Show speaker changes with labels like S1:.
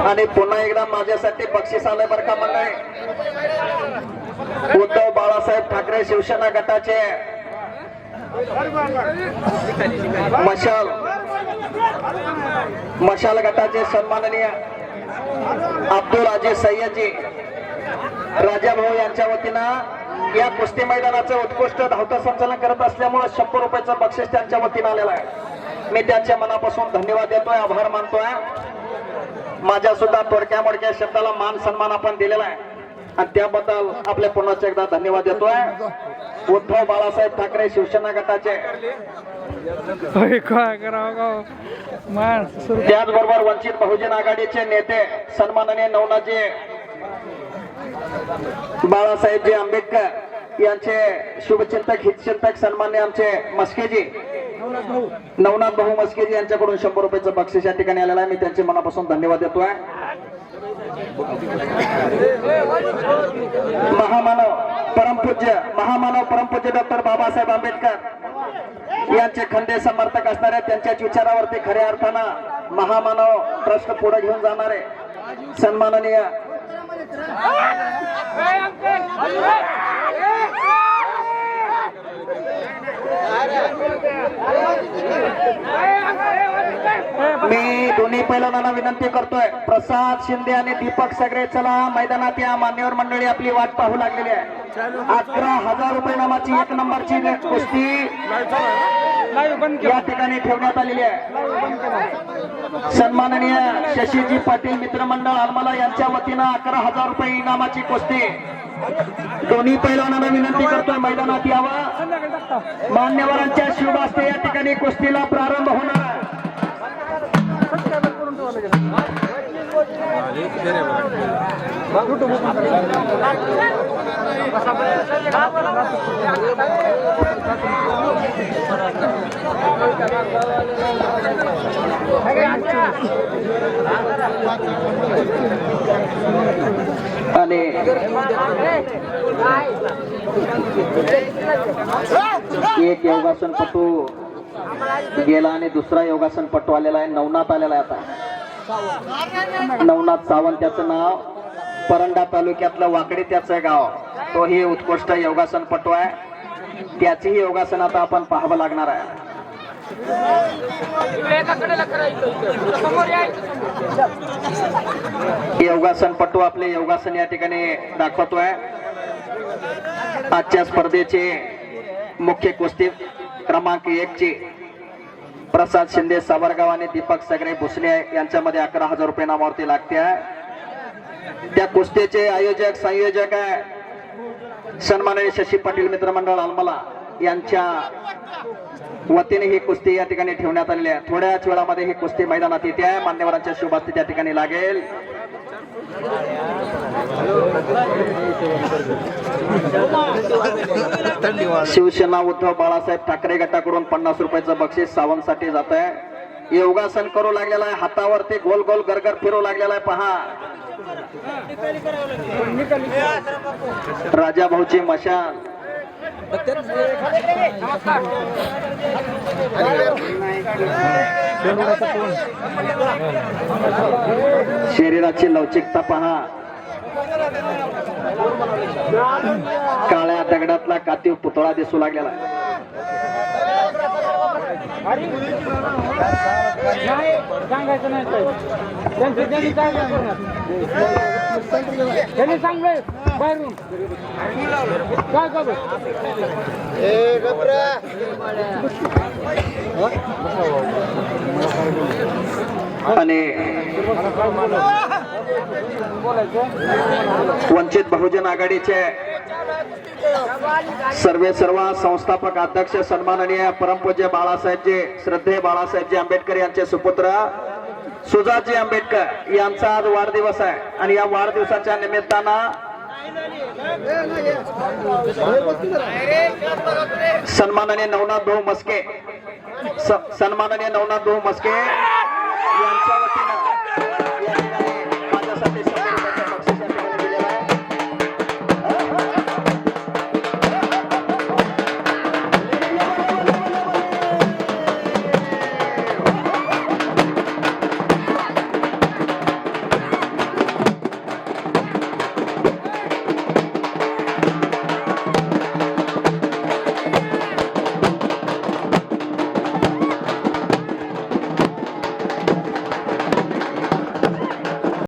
S1: आणि पुन्हा एकदा माझ्यासाठी बक्षीस आलंय बरं का मंडळी उद्धव बाळासाहेब ठाकरे शिवसेना गटाचे. मशाल. मशाल गटाचे सन्माननीय अब्दुल अजीज सय्यदजी. राजाभाऊ यांच्या वतीनं या कुस्ती मैदानाचं उत्कृष्ट धावतं संचालन करत असल्यामुळे शंभर रुपयाचं बक्षीस त्यांच्या वतीनं आलेलं आहे. मी त्यांच्या मनापासून धन्यवाद देतोय आभार मानतोय. माझ्या सुद्धा थोडक्या मोडक्या शब्दाला मान सन्मान आपण दिलेला आहे. आणि त्याबद्दल आपल्या पुन्हा एकदा धन्यवाद देतोय. उद्धव बाळासाहेब ठाकरे शिवसेना गटाचे. त्याचबरोबर वंचित बहुजन आघाडीचे नेते सन्माननीय नवनाथजी बाळासाहेबजी आंबेडकर यांचे शुभचिंतक हितचिंतक सन्मान्य आमचे मस्केजी नवनाथ भाऊ मस्केजी यांच्याकडून शंभर रुपयाचं बक्षीस या ठिकाणी आलेलं आहे. मी त्यांचे मनापासून धन्यवाद देतोय. महामानव परमपूज्य महामानव परमपूज्य डॉक्टर बाबासाहेब आंबेडकर यांचे खंडे समर्थक असणारे त्यांच्याच विचारावरती खऱ्या अर्थानं महामानव ट्रस्ट पुढे घेऊन जाणारे सन्माननीय मी दोन्ही पैलवानांना विनंती करतोय. प्रसाद शिंदे आणि दीपक सगळे चला मैदानात या मान्यवर मंडळी आपली वाट पाहू लागलेली आहे. अकरा हजार रुपये नामाची एक नंबरची कुस्ती या ठिकाणी ठेवण्यात आलेली आहे. सन्माननीय शशीजी पाटील मित्रमंडळ आलमाला यांच्या वतीनं अकरा हजार रुपये इनामाची कुस्ती. दोन्ही पैलवानांना विनंती करतोय मैदानात यावं. मान्यवरांच्या शुभ या ठिकाणी कुस्तीला प्रारंभ होणार आहे. आणि एक योगासनपटू गेला आणि दुसरा योगासनपटू आलेला आहे नवनाथ आलेला आहे आता. नवनाथ सावंत त्याचं नाव. परंडा तालुक्यातलं वाकडे त्याचं गाव. तोही उत्कृष्ट योगासनपटू आहे. त्याचीही योगासन आता आपण पाहावं लागणार आहे. योगासनपटू आपले योगासन या ठिकाणी दाखवतोय. आजच्या स्पर्धेचे मुख्य कुस्ती क्रमांक एक ची. प्रसाद शिंदे सावरगाव आणि दीपक सगरे भुसले यांच्यामध्ये अकरा हजार रुपये नामावरती लागते. आहे त्या कुस्तीचे आयोजक संयोजक आहे सन्माननीय शशी पाटील मित्रमंडळ अलमला यांच्या वतीने ही कुस्ती या ठिकाणी ठेवण्यात आलेली आहे. थोड्याच वेळामध्ये ही कुस्ती मैदानात येते आहे. मान्यवरांच्या शुभास्ती त्या ठिकाणी लागेल. शिवसेना उद्धव बाळासाहेब ठाकरे गटाकडून पन्नास रुपयाचं बक्षीस सावंतसाठी जात आहे योगासन करू लागलेला आहे हातावरती गोल गोल गरगर फिरू लागलेला आहे पहा. राजा भाऊची मशाल शरीराची लवचिकता पहा. काळ्या दगडातला कातीव पुतळा दिसू लागलेला.
S2: त्यांनी चांगलं बाहेरून काय करू
S1: आणि वंचित बहुजन आघाडीचे सर्वे सर्व संस्थापक अध्यक्ष सन्माननीय परमपूज्य बाळासाहेबजी श्रद्धे बाळासाहेबजी आंबेडकर यांचे सुपुत्र सुजातजी आंबेडकर यांचा आज वाढदिवस आहे. आणि या वाढदिवसाच्या निमित्तानं सन्माननीय नवनाथ भाऊ मस्के स- सन्माननीय नवनाथ भाऊ मस्के यांच्या वतीनं.